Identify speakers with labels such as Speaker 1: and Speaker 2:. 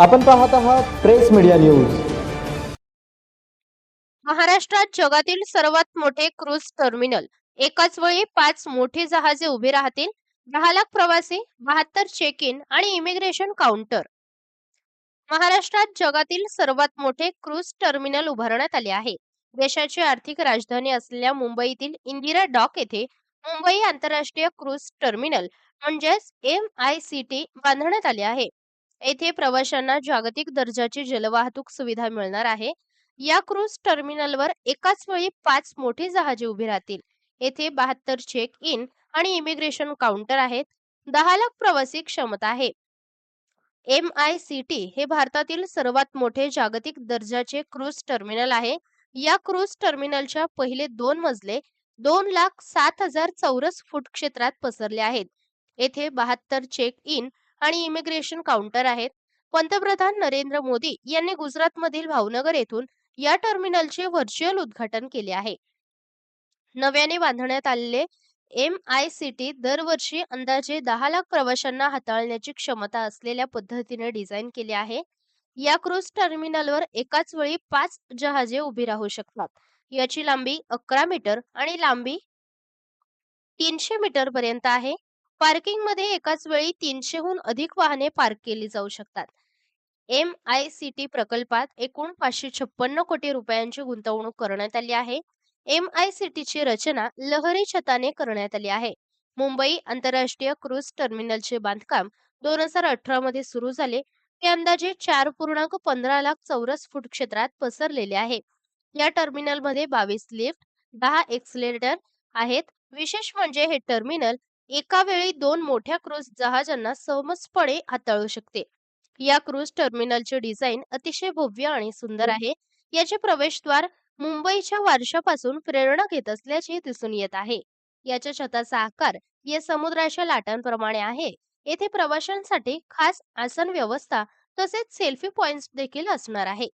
Speaker 1: आपण पाहत आहात प्रेस मीडिया न्यूज.
Speaker 2: महाराष्ट्रात जगातील सर्वात मोठे क्रूझ टर्मिनल. एकाच वेळी पाच मोठे जहाजे उभे राहतील. दहा लाख प्रवासी बहात्तर चेक इन आणि इमिग्रेशन काउंटर महाराष्ट्रात जगातील सर्वात मोठे क्रूझ टर्मिनल उभारण्यात आले आहे. देशाची आर्थिक राजधानी असलेल्या मुंबईतील इंदिरा डॉक येथे मुंबई आंतरराष्ट्रीय क्रूझ टर्मिनल म्हणजेच एम आय सी टी बांधण्यात आले आहे. येथे प्रवाशांना जागतिक दर्जाची जलवाहतूक सुविधा मिळणार आहे. या क्रूज टर्मिनलवर एकाच वेळी पाच मोठी जहाजे उभी राहतील. येथे बहात्तर चेक इन आणि इमिग्रेशन काउंटर आहेत. दहा लाख प्रवासी क्षमता आहे. एम आय सी टी हे भारतातील सर्वात मोठे जागतिक दर्जाचे क्रूज टर्मिनल आहे. या क्रूज टर्मिनलच्या पहिले दोन मजले दोन लाख सात हजार चौरस फूट क्षेत्रात पसरले आहेत. येथे बहात्तर चेक इन आणि इमिग्रेशन काउंटर आहेत. पंतप्रधान नरेंद्र मोदी यांनी गुजरातमधील भावनगर येथून या टर्मिनलचे व्हर्च्युअल उद्घाटन केले आहे. नव्याने बांधण्यात आलेले एम आय सी टी दरवर्षी अंदाजे दहा लाख प्रवाशांना हाताळण्याची क्षमता असलेल्या पद्धतीने डिझाईन केले आहे. या क्रूज टर्मिनलवर एकाच वेळी पाच जहाजे उभी राहू शकतात. याची लांबी अकरा मीटर आणि लांबी तीनशे मीटर पर्यंत आहे. पार्किंगमध्ये एकाच वेळी तीनशेहून अधिक वाहने पार्क केली जाऊ शकतात. एम आय सी टी प्रकल्पात एकूण पाचशे छप्पन्न कोटी रुपयांची गुंतवणूक करण्यात आली आहे. एम आय सी टीची रचना लहरी छताने करण्यात आली आहे. मुंबई आंतरराष्ट्रीय क्रूझ टर्मिनलचे बांधकाम दोन हजार अठरा मध्ये सुरू झाले. ते अंदाजे चार पूर्णांक पंधरा लाख चौरस फूट क्षेत्रात पसरलेले आहे. या टर्मिनलमध्ये बावीस लिफ्ट दहा एक्सलेटर आहेत. विशेष म्हणजे हे टर्मिनल एका वेळी दोन मोठ्या क्रूझ जहाजांना सहजपणे हाताळू शकते. या क्रूझ टर्मिनलचे डिझाईन अतिशय भव्य आणि सुंदर आहे. याचे प्रवेशद्वार मुंबईच्या वारशापासून प्रेरणा घेत असल्याचे दिसून येत आहे. याच्या छताचा आकार या समुद्राच्या लाटांप्रमाणे आहे. येथे प्रवाशांसाठी खास आसन व्यवस्था तसेच सेल्फी पॉइंट्स देखील असणार आहे.